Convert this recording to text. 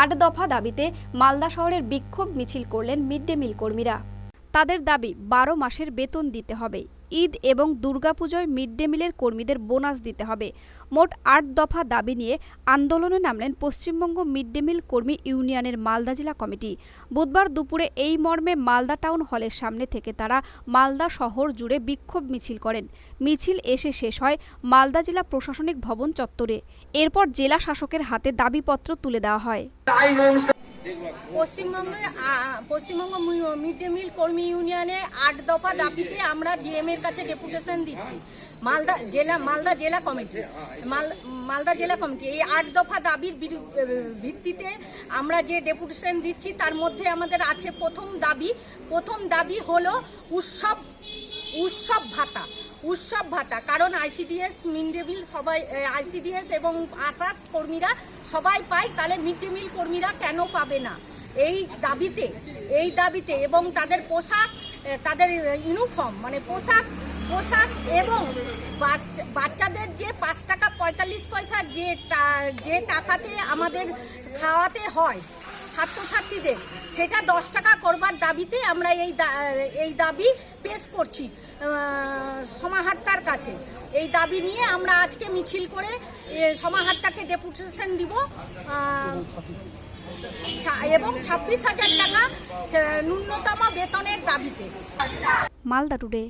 আট দফা দাবিতে মালদা শহরের বিক্ষোভ মিছিল করলেন মিড ডে মিল কর্মীরা। তাদের দাবি, বারো মাসের বেতন দিতে হবে। ঈদ এবং দুর্গাপুজোয় মিড ডে মিলের কর্মীদের বোনাস দিতে হবে। মোট আট দফা দাবি নিয়ে আন্দোলনে নামলেন পশ্চিমবঙ্গ মিড ডে মিল কর্মী ইউনিয়নের মালদা জেলা কমিটি। বুধবার দুপুরে এই মর্মে মালদা টাউন হলের সামনে থেকে তারা মালদা শহর জুড়ে বিক্ষোভ মিছিল করেন। মিছিল এসে শেষ হয় মালদা জেলা প্রশাসনিক ভবন চত্বরে। এরপর জেলা শাসকের হাতে দাবিপত্র তুলে দেওয়া হয়। পশ্চিমবঙ্গে পশ্চিমবঙ্গ মিড ডে মিল কর্মী ইউনিয়নে আট দফা দাবিতে আমরা ডিএম এর কাছে ডেপুটেশন দিচ্ছি। মালদা জেলা মালদা জেলা কমিটি। মাল- মালদা জেলা কমিটি। এই আট দফা দাবির ভিত্তিতে আমরা যে ডেপুটেশন দিচ্ছি, তার মধ্যে আমাদের আছে প্রথম দাবি। প্রথম দাবি হলো উৎসব উৎসব ভাতা। উৎসব ভাতা। কারণ আইসিডিএস মিড ডে মিল সবাই আইসিডিএস এবং আশাস কর্মীরা সবাই পায়, তাহলে মিড ডে মিল কর্মীরা কেন পাবে না? এই দাবিতে এই দাবিতে এবং তাদের পোশাক তাদের ইউনিফর্ম মানে পোশাক পোশাক এবং বাচ্চা- বাচ্চাদের যে পাঁচ টাকা পঁয়তাল্লিশ পয়সা যে যে টাকাতে আমাদের খাওয়াতে হয় ছাত্রছাত্রীদের। সেটা দশ টাকা করবার দাবিতে আমরা এই এই দাবি পেশ করছি সমাহারতার কাছে। এই দাবি নিয়ে আমরা আজকে মিছিল করে সমাহারতাকে ডেপুটেশন দিব এবং ছাব্বিশ হাজার টাকা ন্যূনতম বেতনের দাবিতে। মালদা টুডে।